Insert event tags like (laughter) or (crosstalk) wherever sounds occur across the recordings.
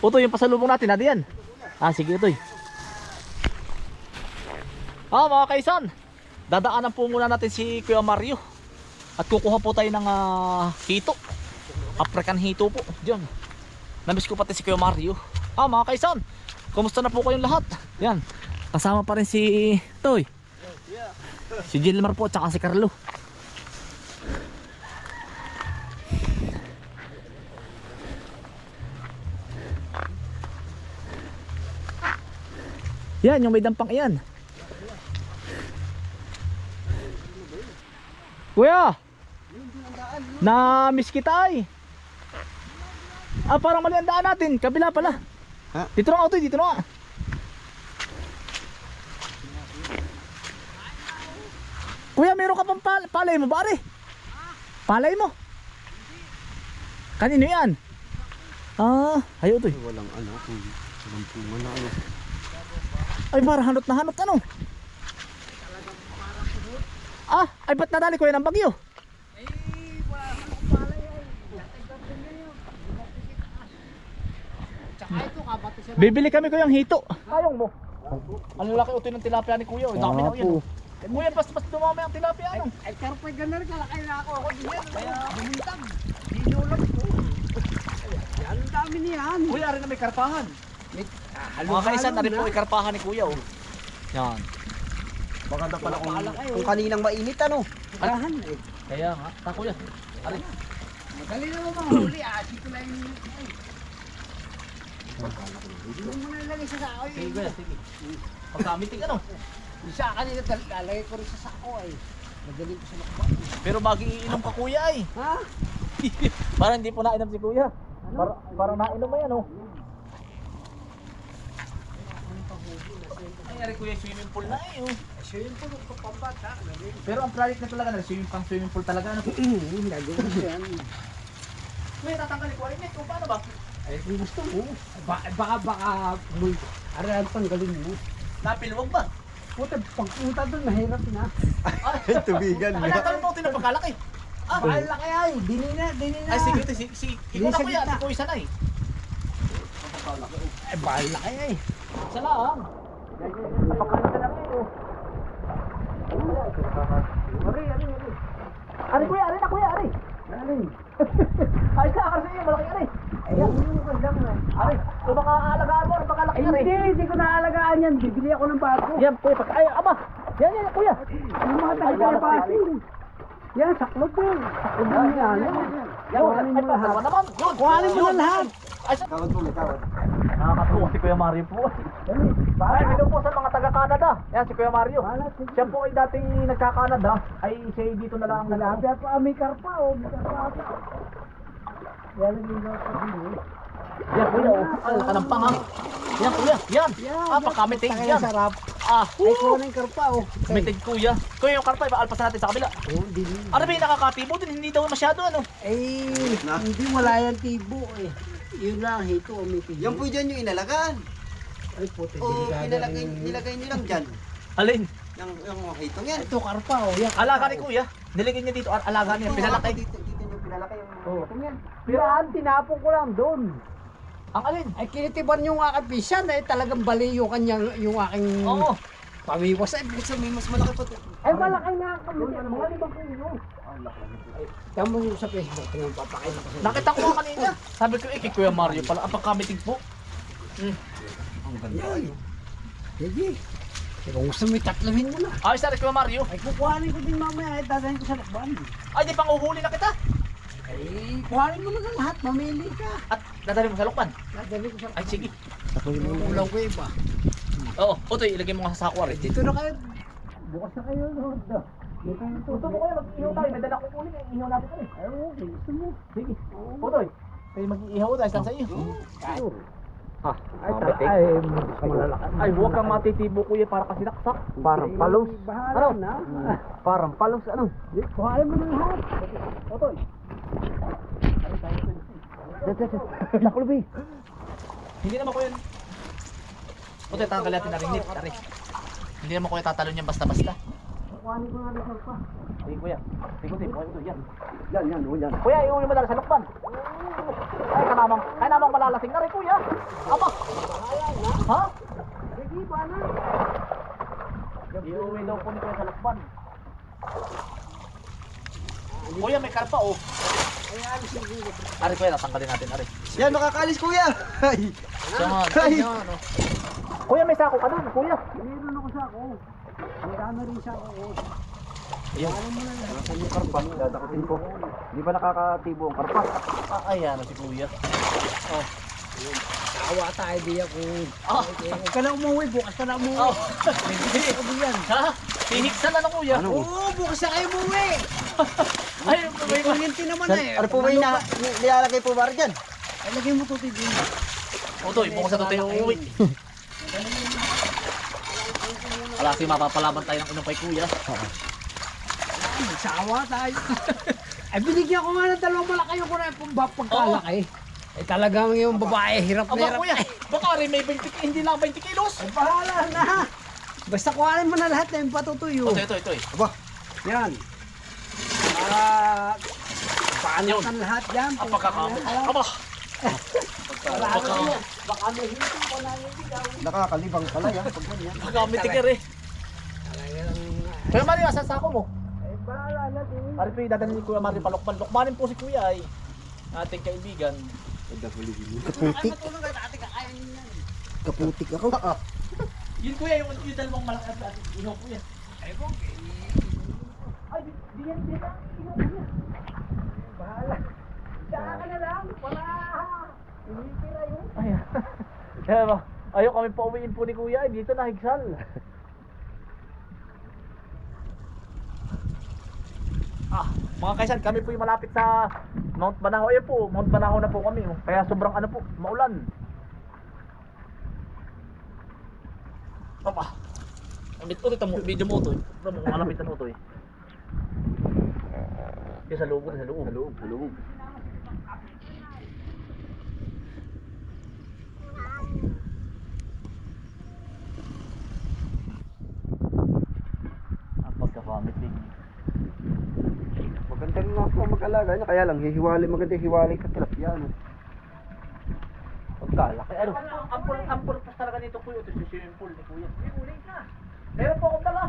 Utoy, yung pasalubong natin, natin yan. Ah, sige, Utoy. Ah, mga kaisan. Dadaanan po muna natin si Kuya Mario. At kukuha po tayo ng ah, hito. African hito po. Diyan. Namiss ko pati si Kuya Mario. Ah, mga kaisan. Kumusta na po kayong lahat? Yan. Kasama pa rin si Toy. Si Gilmar po, tsaka si Carlo. Yan, yung may dampang iyan. Kuya! Na-miss kita ay. Ah, parang mali ang daan natin. Kabila pala. Ha? Dito na auto, dito na. Kuya, meron ka pang pal palay mo, pare? Palay mo? Kanino yan? Ah, ayo to. Walang ano, kung walang punga na ano. Ay, parang hanot na hanot ano? Ah, ay ba't nadali ko yan ang bagyo? Bibili kami ko yung hito. Ayong mo. Ang laki utoy ng tilapia ni Kuya. Ang dami na yun. oh. Kuya, basta basta dumami ang tilapia ano. Ay, pero pag ganun ka, lakay na ako. Ako din yan. Kaya bumintag. Dinulog ko. Yan, ang dami niyan. Kuya, rin na may karpahan. Ah, Mga kaisan, na rin po ay karpahan ni Kuya. Oh. Yan. Maganda pala kung, oh. kung kaninang mainit ano. Parahan eh. Kaya nga. Ta Kuya. Ari. Madali naman mahuli ah. Dito lang yung... mo na ilagay sa sako Sige eh. Kuya, sige. Pagkamiting ano. Isa kanina tal- lalagay ko rin sa sako ko sa lakba. Pero bagi iinom ka Kuya ay. Ha? (laughs) Parang hindi po nainom si Kuya. Para, parang nainom mo yan oh. Ay, ari Kuya, swimming pool na eh oh. Swimming pool ko pambata. Pero ang project na talaga na swimming pang swimming pool talaga ano. (clears throat) Lagi ko siya. Kuya, tatanggalin ko ay net kung paano ba? Ay, kung gusto mo. Ba baka, baka, mul, arahan tanggalin mo. Napilwag ba? Puta, pagpunta doon, mahirap na. Ay, (laughs) Tubigan. Ay, natanong mo tinong pagkalaki. Ah, na kaya ay, dini na, dini na. ay sige, sige, sige. Ikaw na kuya, ikaw isa na eh. Ay, bahal na kaya ay. Napakalit na oh. Ari, ari, ari. Ari kuya, ari na kuya, ari. Ari. Ay, sa kasi yung malaki ari. Ayan, yung kandang na. Ari, kung baka aalagaan mo, baka laki ari. hindi, hindi ko naalagaan yan. Bibili ako ng bago. Yan, kuya, pag, ay, aba. Yan, yan, kuya. Yung mga Ay, taga wala. pasin. Yan, saklog ko. Saklog mo yan. Yan, mo yun. na lahat. Ay, sa... Tawad po, may tawad. Nakakatuwa si Kuya Mario po. Ay, hello po sa mga taga-Canada. Yan, si Kuya Mario. Siya po ay dating nagka-Canada. Ay, siya ay dito na lang ang Nalabi pa, may karpa, oh. May karpa pa. Yan yung sa dito. Yan, kuya. oh. Ay, kanampang ha. Yan, kuya. Yan. Ah, pakamitig. Yan. sarap. Ah, Ay, kuha ng karpa, oh. Mitig kuya. Kuya, yung karpa, ipaalpas natin sa kabila. Oh, dili. Ano ba yung nakakatibo din? Hindi daw masyado ano. Eh, hindi wala yan tibo eh. Yun lang, hito o may tibo. Yan po dyan yung inalagaan. Ay, puti. O delikado inalagay, nilagay nyo lang dyan. Alin? Yung, yung mga hitong yan. Ito, karpa, oh. Yan, Alaga ni kuya. Niligyan niya dito. al- Alaga niya. Pinalaki. Dito, dito nyo pinalaki yung Oh. hitong yan. Pero ang tinapon ko lang doon. Ang alin? Ay, kinitiban yung aking pisan. Ay, talagang bali yung kanyang, yung aking Oo. Pamiwas. Ay, Ibig sabihin, mas malaki pa ito. ay malaki nga kami. Mga limang kilo. Tama yung sa Facebook. Tingnan, papakain Nakita ko kanina. Sabi ko, eh, kay Kuya Mario pala. Ang pagkamitig po. Ang ganda. Sige. Kung gusto mo, tatluhin mo na. Ay, sorry Kuya Mario. Ay, kukuhanin ko din mamaya. Ay, dadahin ko sa lakban. Ay, di pang uhuli na kita. Ay, kuhanin mo na lahat. Mamili ka. At dadali mo sa lukban. Dadali ko sa Ay, sige. Ulang ko iba. Oo. Utoy, ilagay mo nga sa sako rin. Dito na kayo. Bukas na kayo. Lord. Dito na ito. Gusto mo kayo, mag-ihaw tayo. May dala ko kunin. eh. Ihaw natin ulit. Ay, okay. Gusto mo. Sige. Utoy, kayo mag-ihaw tayo. Saan sa iyo? Ah, Ay, ta- ay. Ay, huwag kang matitibo kuya para kasi naksak. Parang palos. Ano? na. Parang palos ano? Kuhanin mo na lahat. Utoy. Nakulubi. Hindi naman kuya. Utoy, tanggal natin na rin nip. Tari. Hindi naman kuya tatalon yan basta-basta. Kuhanin ko na lahat pa. Sige kuya. Sige kuya. Kuya, Utoy, yan. Yan, yan, o yan. Kuya, iuwi mo dala sa lukban. Ay, kanamang, kanamang malalasing na rin kuya. Aba. Ha? Sige ba na? Iuwi daw po ni kuya sa lakban. Kuya, may karpa oh. Ari kuya, natanggalin natin, ari. Yan, makakalis kuya. Ay. Ay. Ayan, ano. Kuya, may sako ka doon, kuya. Meron ako sa ako. May dami rin sa ako. Ayun. Nasaan yung karpa? Dadakutin ko. Di ba nakakatibo ang karpa? Ah, ayan, si kuya. Oh. Awa tayo di ako. Ah. Huwag ka na umuwi. Bukas ka na umuwi. Oh. Hindi. Ha? Hihiksan na na kuya. Ano? Oo, bukas na kayo umuwi. (laughs) Ay, May kuryente naman eh. ano po ba yung na, ni- nilalagay po ba rin dyan? Ay, lagay mo tuti din. Otoy, bukas na tayo uuwi. Wala kasi mapapalaban tayo ng unong kay kuya. Ay, Magsawa tayo. (laughs) Ay, binigyan ko nga ng dalawang malaki yung kuna yung pagkalaki. Eh, talagang yung babae, hirap na Aba hirap. kuya, baka rin may 20, ki- hindi lang 20 kilos. Ay, bahala na. Basta kuhanin mo na lahat na yung patutuyo. Ito, ito, ito. eh. Aba, Yan. Ah, paano Yun. lahat yan? Ang pagkakamit. Aba, (laughs) Baka- na. Baka may hindi ko na yung bigaw. nakakalibang pala yan. Pag ganyan. magamit tigir eh. Talagang, Kuya Mario, asan sako mo? eh, bahala na din. Ari po, dadalhin ni Kuya Mario palokpan. Lokmanin po si Kuya ay ating kaibigan. Kaputik. Kaputik ako. Ah, Yun Kuya, yung, yung dalawang malaki at ating ihaw Kuya. Ay, bong, Ay, di, yan, di yan. bahala. Saka ka na lang, wala. Tinitira yun. Ay, kaya ba, ayaw kami pa uwiin po ni Kuya, dito na higsal. (laughs) ah, mga kaisan, kami po yung malapit sa Mount Banahaw. Ayun po, Mount Banahaw na po kami. oh. Kaya sobrang ano po, maulan. Papa, amit ulit ang video mo to. Ito mo, malapit na to eh. Sa loob, sa loob. Sa loob, sa loob. Ang pagkakamit din. Maganda mag-alaga niya. Kaya lang, hihiwalay maganda hiwalay sa tilapia. No? Pagkalaki. Ano? Ampul, ampul pa talaga nito kuya. Ito si swimming pool ni kuya. Meron po akong dala.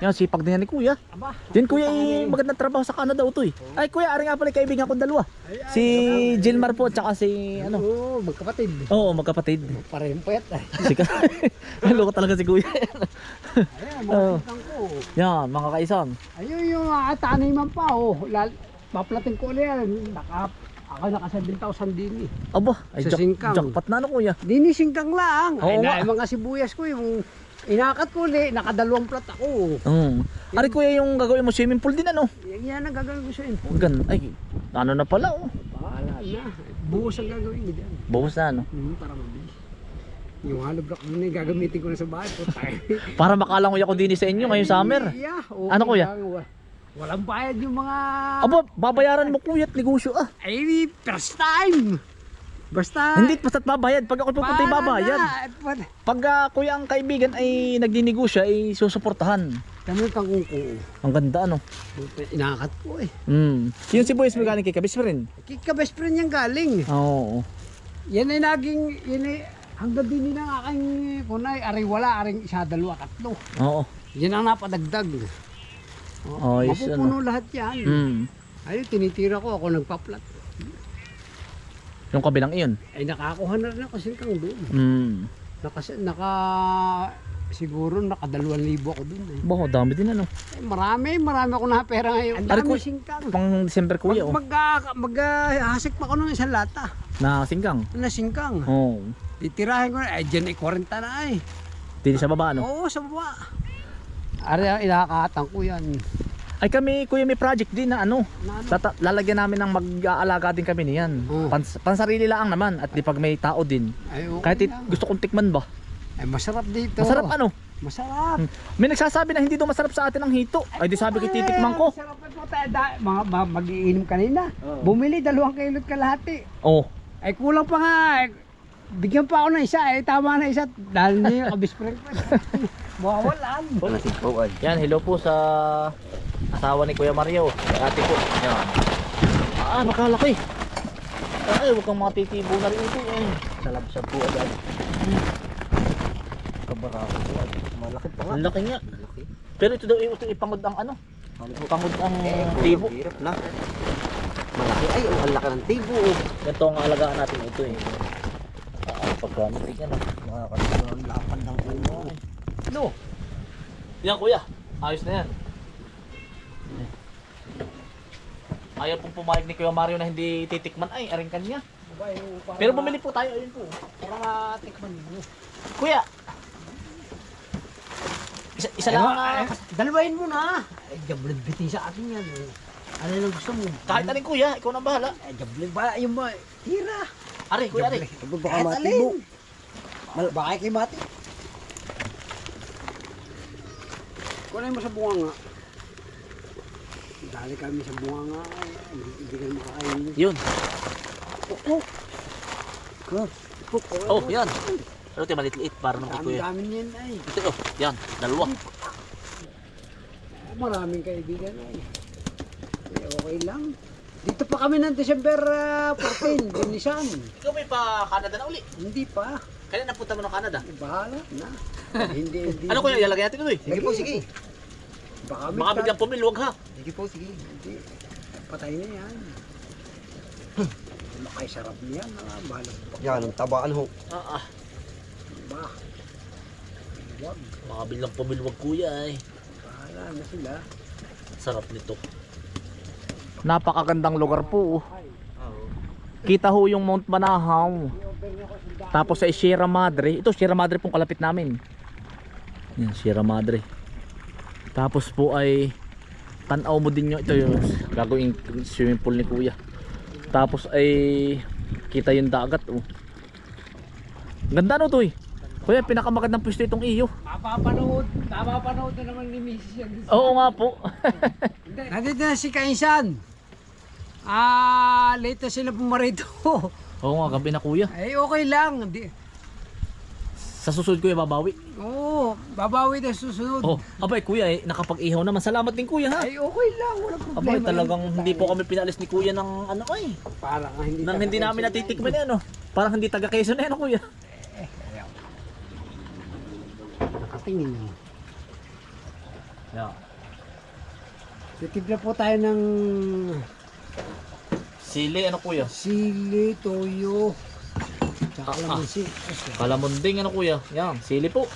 Yan, sipag na yan ni kuya. Aba. Din kuya, eh, magandang trabaho sa Canada ito eh. Ay kuya, ari nga pala kaibigan ko dalawa. Si Gilmar po, tsaka si ano. Oo, magkapatid. Oo, magkapatid. Parehong payat eh. (laughs) Sika. (laughs) Loko talaga si kuya. Ayan, Oo. mga kitang ko. Yan, mga kaisan. Ayun yung uh, taniman pa oh. Lal paplating ko ulit yan. Naka, ako naka 7,000 din eh. Aba, ay Sa jack, singkang. jackpot na ano kuya. Dinisingkang lang. Ay Oo na, nga. yung mga sibuyas ko yung inakat ko ulit. Nakadalawang plat ako. Mm. Ari kuya yung gagawin mo swimming pool din ano. Yan, yan ang gagawin ko sa info. Gan, ay, ano na pala oh. Bahala na. Buhos ang gagawin ko dyan. Bawas na ano. Hmm, para mabilis. Yung hollow block na yung gagamitin ko na sa bahay. Puta. (laughs) Para makalangoy ako din sa inyo ngayong summer. Yeah, okay Ano, kuya? lang. Wa- Walang bayad yung mga... Aba, babayaran mo kuya at negosyo ah. Ay, first time! Basta... Hindi, basta't babayad. Pag ako pupunta Bahala babayad. na. Pag ah, kuya ang kaibigan ay nagdinegosyo ay susuportahan. Kami kang kuko. Ang ganda ano. Inakat ko eh. Mm. Yung si Boys magaling kay Kabis rin. Kika best friend niyang galing. Oo. Yan ay naging... Yan ay... Hanggang din ang aking kunay. Aring wala, aring isa, dalawa, tatlo. Oo. Yan ang napadagdag. Oh, yes, Mapupuno lahat yan. Mm. Ayun, tinitira ko. Ako nagpaplat. Yung kabilang iyon. Ay, nakakuha na rin ako singkang doon. Mm. Naka, naka siguro nakadalawang libo ako dun eh. Baho, dami din ano. Eh, Marami, marami ako na pera ngayon. Ang dami singkang. Pang December kuya oh. mag, ah, mag, ah, hasik pa ako ng isang lata Na singkang. na singkang. Oo. Titirahin ko na, ay dyan ay 40 na ay. Dili sa baba ano. Oo, sa baba. Ari, ang inakatang ko yan. Ay kami kuya may project din na ano. Na, ano? Lalagyan namin ng mag-aalaga din kami niyan. Oo. Pans- pansarili lang naman at di pag may tao din. Ay, okay Kahit it- lang. gusto kong tikman ba. Ay, masarap dito. Masarap ano? Masarap. May nagsasabi na hindi daw masarap sa atin ang hito. Ay di sabi ko titikman ko. Masarap ito. tayo. Da- Mga, mga mag-iinom kanina. Bumili dalawang kilot kalahati. Oh. Ay kulang pa nga. Ay, bigyan pa ako ng isa eh. Tama na isa. Dahil niya yung kabisprek pa. (laughs) Mawawalan. Nasipo ay. Yan, hello po sa asawa ni Kuya Mario. Ate po. Yan. Ah, nakalaki. Ay, huwag kang mga titibo na rin ito. Eh. Salap sa po agad. Kabarako po ay. Malaki pa nga. Ang laki nga. Pero ito daw, ito ipangod ang ano. Pangod ang tibo. Hirap na. Malaki ay. Ang laki ng tibo. Ganito ang alagaan natin ito eh. Ah, pagka natin ano. Mga kasunod lapan ng ulo. No. Yan kuya. Ayos na yan. Ayaw pong pumayag ni Kuya Mario na hindi titikman ay aring kanya. Pero bumili po tayo ayun po. Para tikman mo. Kuya. Isa, isa lang ah, Dalawain mo na. Eh, jablet biti sa atin yan. Eh. Ano lang gusto mo? kahit alin kuya, ikaw nang bahala. Eh, jablet ba? Yung ba? Tira. Ari, kuya Ari. Baka alin. Mal- Baka kay Mati. Kunay mo sa bunga nga. Dali kami sa bunga nga. Hindi ka makakainin. Yun. Pukpuk. Good. Pukpuk. Oh, yan. Pero ito maliit para nung kay kuya. Dami-dami niyan ay. Ito oh, yan, dalawa. Maraming kaibigan ay. Eh, okay lang. Dito pa kami ng December ah, 14, Binisan. Ikaw may pa Canada na uli. Hindi pa. Kaya napunta mo ng Canada. Bahala na. (laughs) hindi, hindi. Ano kuya, ilalagay natin ito eh. Sige po, sige. Baka, may Baka biglang pumilwag ha. Sige po, sige. Hindi. Patay na yan. (laughs) Makay sarap niyan. Ah, bahala. Yan, ang tabaan ho. Ah, ah. Ba. Wag. Baka biglang pumilwag kuya eh. Bahala na sila. Sarap nito. Napakagandang lugar po. oh. Kita ho yung Mount Manahaw. Tapos sa Sierra Madre. Ito Sierra Madre pong kalapit namin. Yan, Sierra Madre. Tapos po ay tanaw mo din nyo. Ito yung gagawing swimming pool ni Kuya. Tapos ay kita yung dagat. Oh. Ganda no to eh. Kuya, pinakamagandang pwesto itong iyo. Mapapanood. Mapapanood na naman ni Mrs. Oo nga po. (laughs) Nandito na si Kainsan. Ah, late na sila pumarito. (laughs) Oo nga, gabi na kuya. Ay, okay lang. Di, Sa susunod kuya babawi. Oo, babawi na susunod. Oh, abay kuya eh, nakapag-ihaw naman. Salamat din kuya ha. Ay, okay lang. Walang problema. Abay talagang hindi po kami pinalis ni kuya ng ano ay. Parang nga hindi, Nang hindi namin natitikman yan ano. Parang hindi taga Quezon na yan ano, kuya. Nakatingin. Yeah. Titipla po tayo ng Sili ano kuya? sili, toyo, tsaka Ah, ah. kalamansi. Kalamunding ano kuya? Yan, sili po.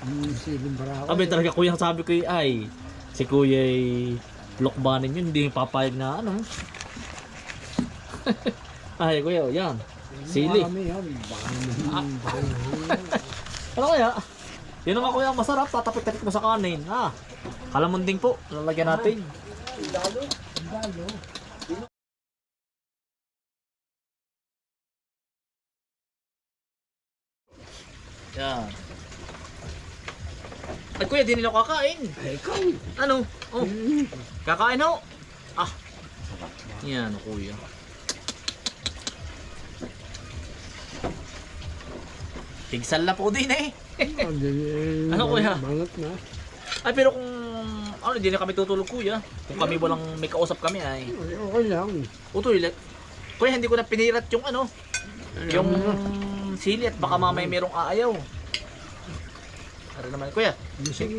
Ang siling barako. Abay talaga kuya sabi ko ay si kuya ay lokbanin yun, hindi papayag na ano. (laughs) ay kuya, yan. Sili. Marami yan. Baka naman. (laughs) Ano kaya? Yun naman kuya, masarap. Tatapik-tapik mo sa kanin. Ha? Kalamunding po. Lalagyan natin. Dalo. Yan. Ay kuya, di nila kakain. Ay, ikaw. Ano? Oh, kakain ho. Ah. Yan, kuya. Pigsal na po din eh. Ano, kuya? Bangat na. Ay pero kung ano, hindi na kami tutulog kuya. Kung kami walang may kausap kami ay. Ay, okay lang. Utoy, kuya hindi ko na pinirat yung ano, yung sili at baka mamaya merong aayaw. Ano naman kuya?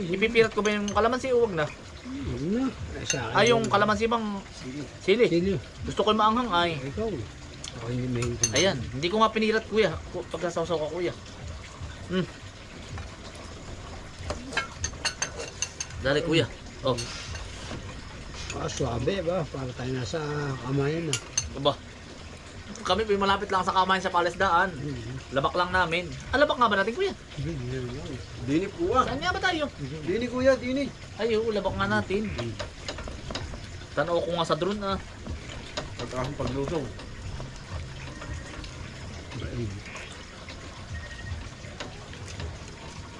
Ipipirat ko ba yung kalamansi o wag na? Huwag na. Ay, yung kalamansi bang sili. Gusto ko yung maanghang ay. Ayan, hindi ko nga pinirat kuya. Ku- Pagkasawsaw ka kuya. Hmm. Dali kuya. Oh, Ah, swabe ba? Para tayo nasa kamayan na. aba. Kami po malapit lang sa kamayan sa Palesdaan. Labak lang namin. Ah, labak nga ba natin kuya? Dini ah. Saan nga ba tayo? Dini kuya, dini. Ay, oo, labak nga natin. Tanaw ko nga sa drone ah. Pagkakang paglusong.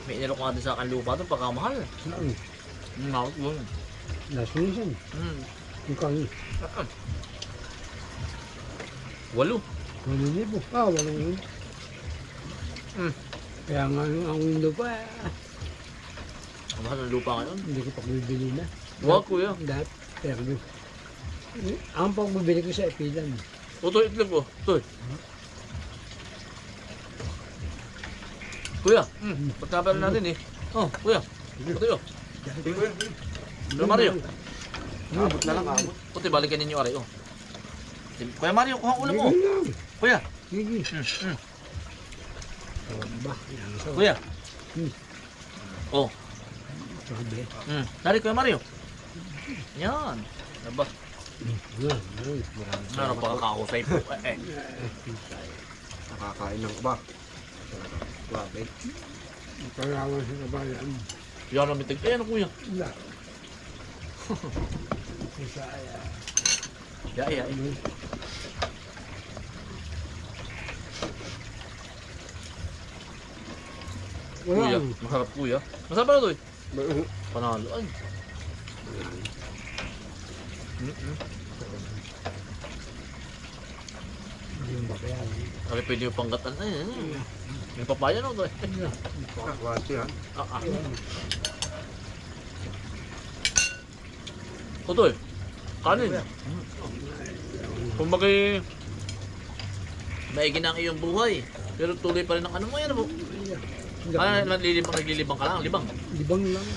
May inalok nga din sa akin lupa doon pagkamahal. Saan? Hmm, ako yun. Last minsan. Hmm. Yung kami. Walo. Walang libo. Ah, walang libo. Hmm. Kaya nga ang lupa, Ang mahal ng lupa ngayon. hindi ko pa bibili na. Wag kuya. Dahil, pero ang pagbibili ko sa ipilan. Utoy itlog ko. Utoy. Kuya, hmm, pagkapala natin eh. Oh, kuya. Utoy oh. Kuya Mario. Abot na lang, abot. Utoy, balikan ninyo aray oh. Kuya Mario, kuha ulam mo. Lang. Kuya. Sige. Oh, yan sa Kuya. Hmm. Oh, hmm. Dari Kuya Mario. Yan. Aba, ano pa kakahusay po. Eh, eh. Nakakain ng ba? Grabe. Kailangan sa kabayan. Yan ang mitig. Eh, ano kuya? Wala. Isaya. Ya, ya, ya. Kuya, masarap kuya. Masarap na to eh. Panalo. Ay. Mm-mm. Hindi mo kaya. Sabi pwede yung panggatan. Ay, ay. May papaya no to eh. Kakwante ha. Ah, ah. Kutoy. Kanin. Kung bagay maigi na ang iyong buhay. Pero tuloy pa rin ang ano mo yan mo. Ano, naglilibang, naglilibang ka lang, libang. Libang lang.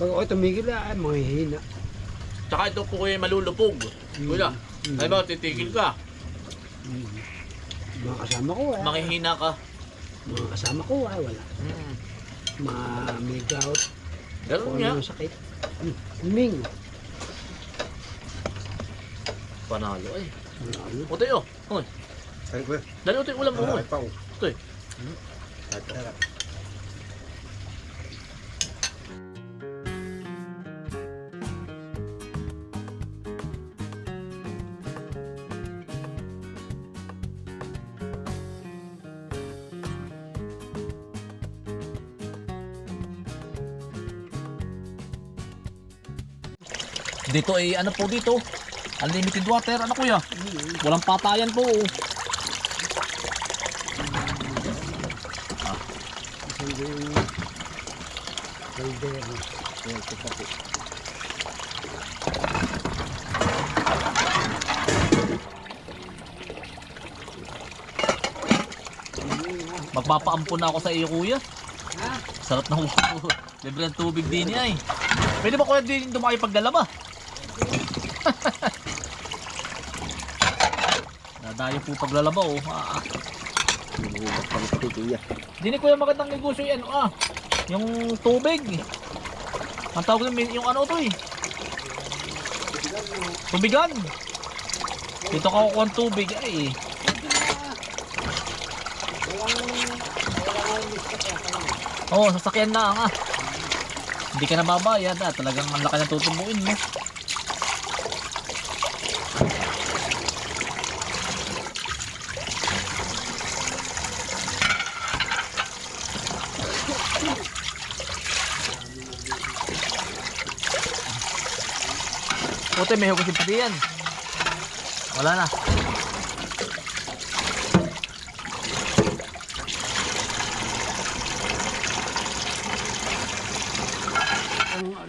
Pag ako tumigil ay manghihina. Tsaka ito po kuya malulupog. Kuya, Mm. ay ba, titigil ka. Mga kasama ko ah. Makihina ka. Mga kasama ko ah, wala. Mm. Mga may gout. Ganun Kung nga. ano sakit. Hmm. Ming. Panalo ay. Ano? Utoy oh. Hoy, Ay, kuya. dali utoy ulam mo. Ay, Hoy. pa. oh. Utoy. Ito. Dito ay ano po dito? Unlimited water. Ano kuya? Walang patayan po. Magpapaampun na ako sa iyo kuya. Sarap ng (laughs) libre ng tubig din niya eh. Pwede ba kuya din tumakay paglalaba? Nadayo po paglalaba oh. Ah, ah. Hinuhubak pa ng kuya. Di ni kuya magandang negosyo yan ah. Yung tubig. Ang tawag namin yung ano to eh. Tubigan. Dito ka kukuha ng tubig ay. Oo, oh, sasakyan na ah. Hindi ka nababayad ah. Talagang ang laki ng tutubuin mo. Puti, may hugasin pati yan. Wala na.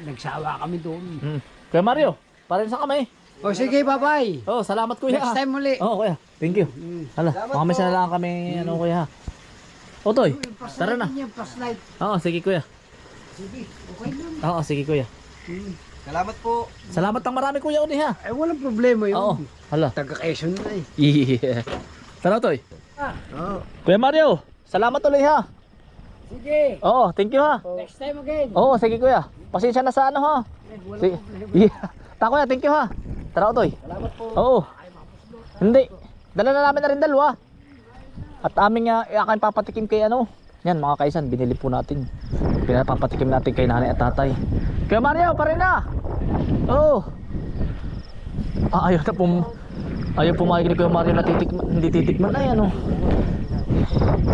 Nagsawa kami doon. Hmm. Kuya Mario, parin sa kami. O sige, bye-bye. Oh, salamat kuya. Next time muli. Oo, kuya. Thank you. Mm. Hala, mga na lang kami, ano kuya. Otoy, tara na. Oo, sige kuya. Sige, okay lang. Oo, sige kuya. Salamat po. Salamat ng marami kuya uni ha. Eh, walang problema yun. Oo. Hala. Taga-Quezon na eh. Yeah. Tara Otoy. Ah, Kuya Mario, salamat ulit ha. sige. Oo, thank you ha. Next time again. Oo, sige kuya. Pasensya na sa ano ha. Eh, walang Sige. problema. Yeah. Ta kuya, thank you ha. Tara Otoy. Salamat po. Oo. Hindi. Dala na namin na rin dalawa. At aming uh, akin papatikim kay ano. Yan mga kaisan, binili po natin. Pinapapatikim natin kay nanay at tatay. Kaya Mario, pa rin na. Oo. Ah, ayaw na pum... Ayaw pumayag ni Kuya Mario na titikman, hindi titikman. Ay, ano.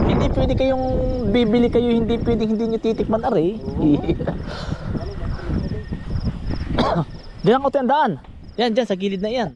Hindi pwede kayong bibili kayo, hindi pwede hindi nyo titikman, aray. (laughs) Diyan ko ang daan. Yan, dyan sa gilid na yan.